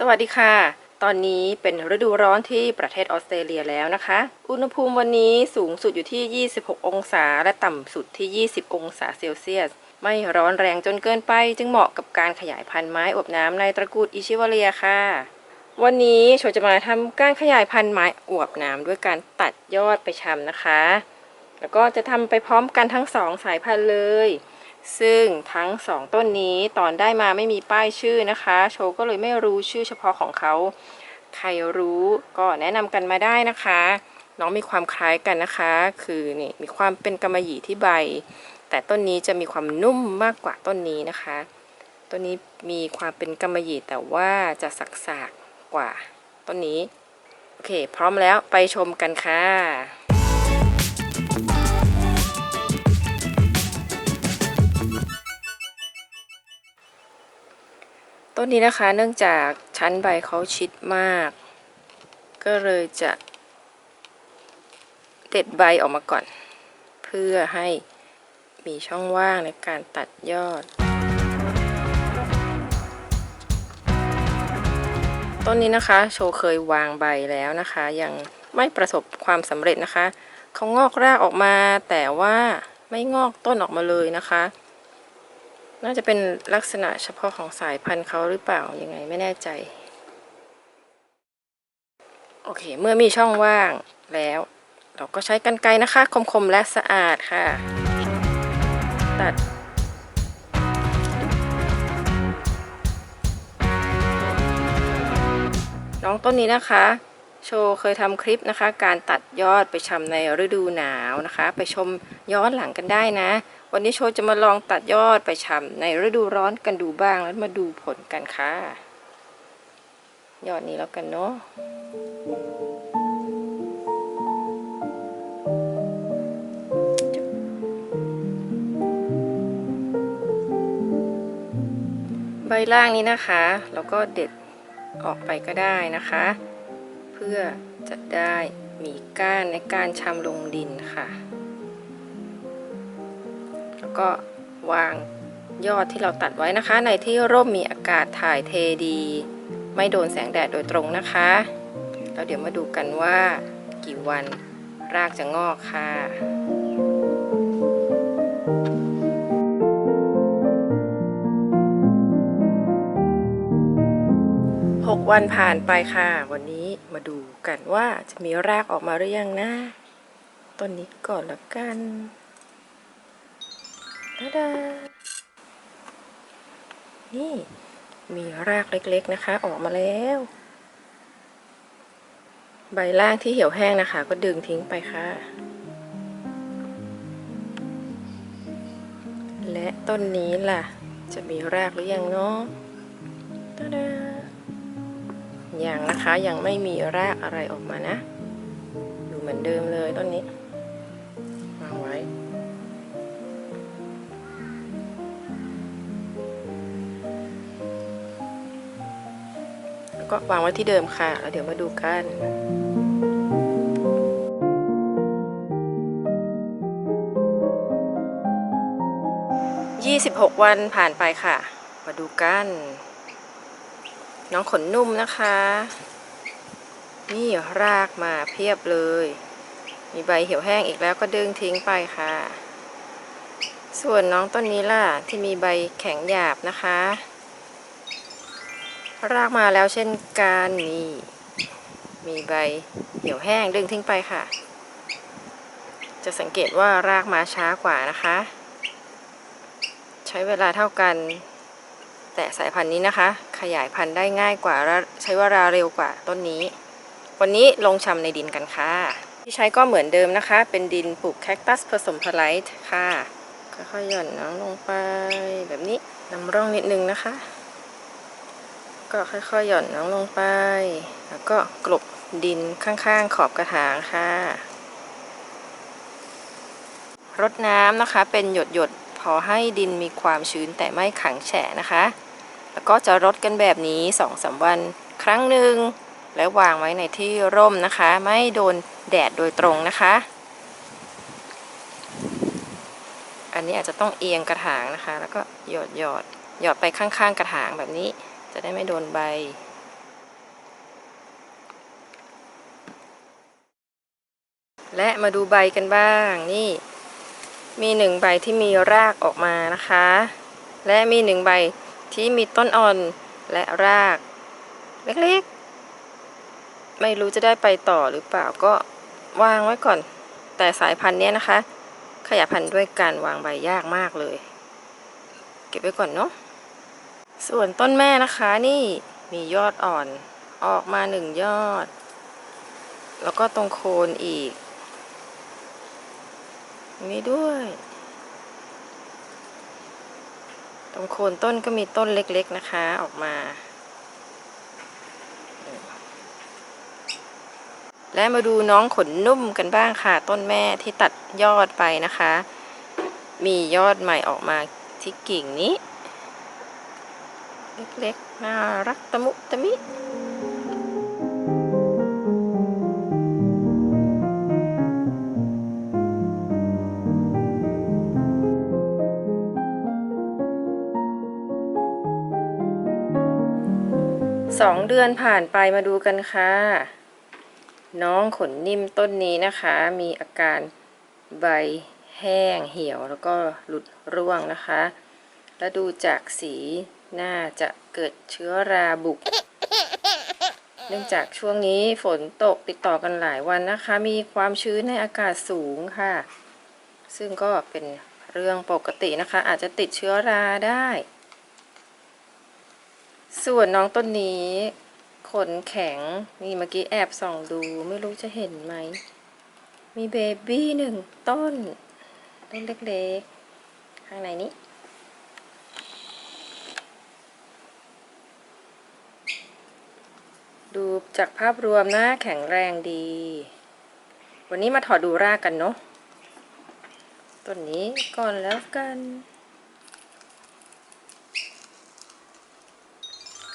สวัสดีค่ะ ตอนนี้เป็นฤดูร้อนที่ประเทศออสเตรเลียแล้วนะคะ อุณหภูมิวันนี้สูงสุดอยู่ที่ 26 องศา และต่ำสุดที่ 20 องศาเซลเซียส ไม่ร้อนแรงจนเกินไป จึงเหมาะกับการขยายพันธุ์ไม้อบน้ำในตระกูลอิชิวาเลียค่ะ วันนี้โชจะมาทำการขยายพันธุ์ไม้อวบน้ำด้วยการตัดยอดไปชำนะคะ แล้วก็จะทำไปพร้อมกันทั้งสองสายพันธุ์เลย ซึ่งทั้งสองต้นนี้ตอนได้มาไม่มีป้ายชื่อนะคะ โชก็เลยไม่รู้ชื่อเฉพาะของเขา ใครรู้ก็แนะนำกันมาได้นะคะ น้องมีความคล้ายกันนะคะ คือนี่มีความเป็นกำมะหยี่ที่ใบ แต่ต้นนี้จะมีความนุ่มมากกว่าต้นนี้นะคะ ต้นนี้มีความเป็นกำมะหยี่แต่ว่าจะสักๆกว่าต้นนี้ โอเค พร้อมแล้วไปชมกันค่ะ ต้นนี้นะคะเนื่องจากชั้นใบเขาชิดมาก ก็เลยจะ เด็ดใบออกมาก่อน เพื่อให้มีช่องว่างในการตัดยอด ต้นนี้นะคะ โชว์เคยวางใบแล้วนะคะ ยังไม่ประสบความสำเร็จนะคะเขางอกรากออกมาแต่ว่าไม่งอกต้นออกมาเลยนะคะ น่าจะเป็นลักษณะเฉพาะของสายพันธุ์เขาหรือเปล่ายังไงไม่แน่ใจ โอเค เมื่อมีช่องว่างแล้ว เราก็ใช้กรรไกรนะคะ คมๆและสะอาดค่ะ ตัดน้องต้นนี้นะคะ โชว์เคยทำคลิปนะคะ การตัดยอดไปชำในฤดูหนาวนะคะ ไปชมย้อนหลังกันได้นะ วันนี้โชว์จะมาลองตัดยอดไปชำในฤดูร้อนกันดูบ้างแล้วมาดูผลกันค่ะ ยอดนี้แล้วกันเนาะใบล่างนี้นะคะ แล้วก็เด็ดออกไปก็ได้นะคะ เพื่อจะได้มีก้านในการชำลงดินค่ะ แล้วก็วางยอดที่เราตัดไว้นะคะ ในที่ร่มมีอากาศถ่ายเทดี ไม่โดนแสงแดดโดยตรงนะคะแล้วเดี๋ยวมาดูกันว่ากี่วันรากจะงอกค่ะหกวันผ่านไปค่ะ วันนี้ มาดูกันว่าจะมีรากออกมาหรือยังนะต้นนี้ก่อนละกันตาดานี่ มีรากเล็กๆนะคะ ออกมาแล้ว ใบล่างที่เหี่ยวแห้งนะคะ ก็ดึงทิ้งไปค่ะ และต้นนี้ล่ะ จะมีรากหรือยังเนาะตาดา ยังนะคะยังไม่มีรากอะไรออกมานะ อยู่เหมือนเดิมเลยต้นนี้วางไว้ แล้วก็วางไว้ที่เดิมค่ะแล้วเดี๋ยวมาดูกัน26 วันผ่านไปค่ะ มาดูกัน น้องขนนุ่มนะคะ นี่รากมาเพียบเลย มีใบเหี่ยวแห้งอีกแล้วก็ดึงทิ้งไปค่ะ ส่วนน้องต้นนี้ล่ะที่มีใบแข็งหยาบนะคะ รากมาแล้วเช่นกันนี่มีใบเหี่ยวแห้งดึงทิ้งไปค่ะ จะสังเกตว่ารากมาช้ากว่านะคะ ใช้เวลาเท่ากัน แต่สายพันธุ์นี้นะคะ ขยายพันธุ์ได้ง่ายกว่าใช้เวลาเร็วกว่าต้นนี้ วันนี้ลงชำในดินกันค่ะ ที่ใช้ก็เหมือนเดิมนะคะ เป็นดินปลูกแคคตัสผสมพลายต์ค่ะค่อยๆหย่อนน้องลงไปแบบนี้นำร่องนิดนึงนะคะ ก็ค่อยๆหย่อนน้องลงไป แล้วก็กลบดินข้างๆขอบกระถางค่ะรดน้ำนะคะเป็นหยดๆพอให้ดินมีความชื้นแต่ไม่ขังแฉะนะคะ แล้วก็จะรดกันแบบนี้สองสาวันครั้งหนึ่ง แล้ววางไว้ในที่ร่มนะคะ ไม่โดนแดดโดยตรงนะคะ อันนี้อาจจะต้องเอียงกระถางนะคะ แล้วก็หยอดหยอดหยอดไปข้างๆ กระถางแบบนี้ จะได้ไม่โดนใบและมาดูใบกันบ้างนี่ มีหนึ่งใบที่มีรากออกมานะคะ และมีหนึ่งใบ ที่มีต้นอ่อนและราก เล็กๆ ไม่รู้จะได้ไปต่อหรือเปล่าก็วางไว้ก่อน แต่สายพันธุ์เนี้ยนะคะ ขยายพันธุ์ด้วยการวางใบยากมากเลย เก็บไว้ก่อนเนาะส่วนต้นแม่นะคะนี่มียอดอ่อนออกมาหนึ่งยอด แล้วก็ตรงโคนอีกมีด้วย ตรงโคนต้นก็มีต้นเล็กๆนะคะออกมา และมาดูน้องขนนุ่มกันบ้างค่ะ ต้นแม่ที่ตัดยอดไปนะคะ มียอดใหม่ออกมาที่กิ่งนี้ เล็กๆน่ารักตะมุตะมิ สองเดือนผ่านไปมาดูกันค่ะ น้องขนนิ่มต้นนี้นะคะ มีอาการใบแห้งเหี่ยวแล้วก็หลุดร่วงนะคะ และดูจากสีน่าจะเกิดเชื้อราบุก เนื่องจากช่วงนี้ฝนตกติดต่อกันหลายวันนะคะ มีความชื้นในอากาศสูงค่ะ ซึ่งก็เป็นเรื่องปกตินะคะ อาจจะติดเชื้อราได้ ส่วนน้องต้นนี้ขนแข็ง นี่เมื่อกี้แอบส่องดูไม่รู้จะเห็นไหม มีเบบี้หนึ่งต้น ต้นเล็กๆ ข้างในนี้ ดูจากภาพรวมนะแข็งแรงดี วันนี้มาถอดดูรากกันเนาะต้นนี้ก่อนแล้วกัน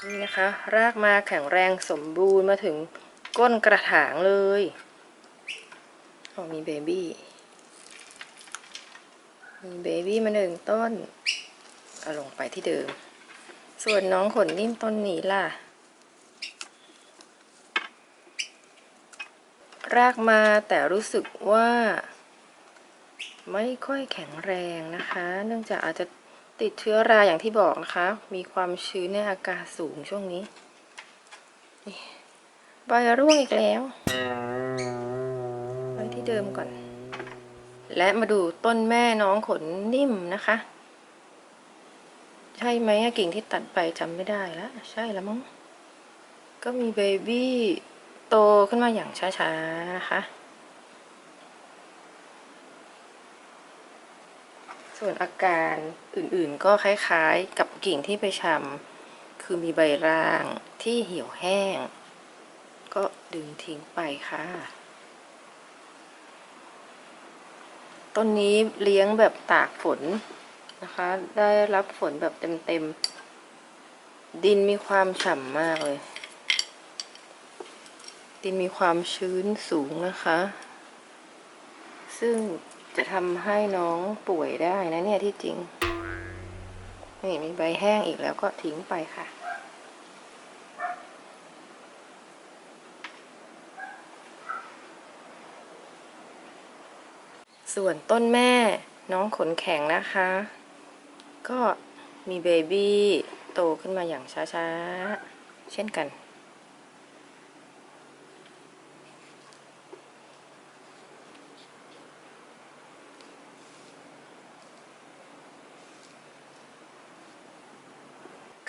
นี่นะคะ รากมาแข็งแรงสมบูรณ์มาถึงก้นกระถางเลยโอมีเบบี้ มีเบบี้มาหนึ่งต้น เอาลงไปที่เดิม ส่วนน้องขนนิ่มต้นนี้ล่ะ รากมาแต่รู้สึกว่า ไม่ค่อยแข็งแรงนะคะ เนื่องจากอาจจะ ติดเชื้อราอย่างที่บอกนะคะ มีความชื้นในอากาศสูงช่วงนี้ใบร่วงอีกแล้วไว้ที่เดิมก่อน และมาดูต้นแม่น้องขนนิ่มนะคะ ใช่ไหมกิ่งที่ตัดไปจำไม่ได้แล้วใช่แล้วมั้งก็มีเบบี้โตขึ้นมาอย่างช้าๆนะคะ ส่วนอาการอื่นๆก็คล้ายๆ กับกิ่งที่ไปชำคือมีใบร่างที่เหี่ยวแห้ง ก็ดึงทิ้งไปค่ะ ต้นนี้เลี้ยงแบบตากฝนนะคะ ได้รับฝนแบบเต็มๆ ดินมีความฉ่ำมากเลย ดินมีความชื้นสูงนะคะ ซึ่ง ทำให้น้องป่วยได้นะเนี่ยที่จริง นี่มีใบแห้งอีกแล้วก็ทิ้งไปค่ะ ส่วนต้นแม่น้องขนแข็งนะคะ ก็มีเบบี้โตขึ้นมาอย่างช้าๆ เช่นกัน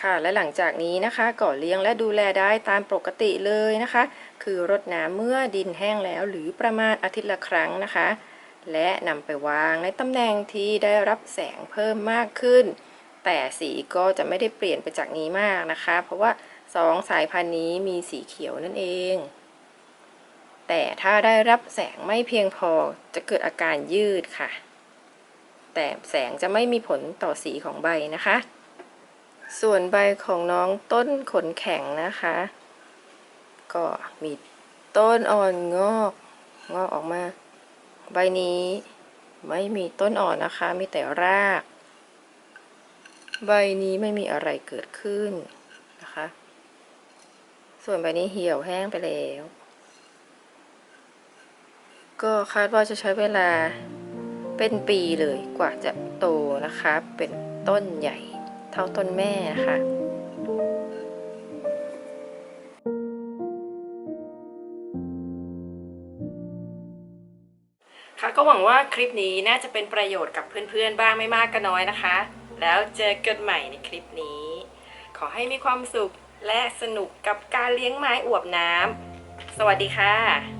ค่ะและหลังจากนี้นะคะก็เลี้ยงและดูแลได้ตามปกติเลยนะคะ คือรดน้ำเมื่อดินแห้งแล้วหรือประมาณอาทิตย์ละครั้งนะคะ และนำไปวางในตำแหน่งที่ได้รับแสงเพิ่มมากขึ้น แต่สีก็จะไม่ได้เปลี่ยนไปจากนี้มากนะคะ เพราะว่าสองสายพันธุ์นี้มีสีเขียวนั่นเอง แต่ถ้าได้รับแสงไม่เพียงพอจะเกิดอาการยืดค่ะ แต่แสงจะไม่มีผลต่อสีของใบนะคะ ส่วนใบของน้องต้นขนแข็งนะคะ ก็มีต้นอ่อนงอก งอกออกมา ใบนี้ไม่มีต้นอ่อนนะคะ มีแต่ราก ใบนี้ไม่มีอะไรเกิดขึ้นนะคะ ส่วนใบนี้เหี่ยวแห้งไปแล้ว ก็คาดว่าจะใช้เวลาเป็นปีเลยกว่าจะโตนะคะ เป็นต้นใหญ่ เท่าต้นแม่ค่ะค่ะก็หวังว่าคลิปนี้น่าจะเป็นประโยชน์กับเพื่อนๆบ้างไม่มากก็น้อยนะคะ แล้วเจอกันใหม่ในคลิปนี้ ขอให้มีความสุขและสนุกกับการเลี้ยงไม้อวบน้ำสวัสดีค่ะ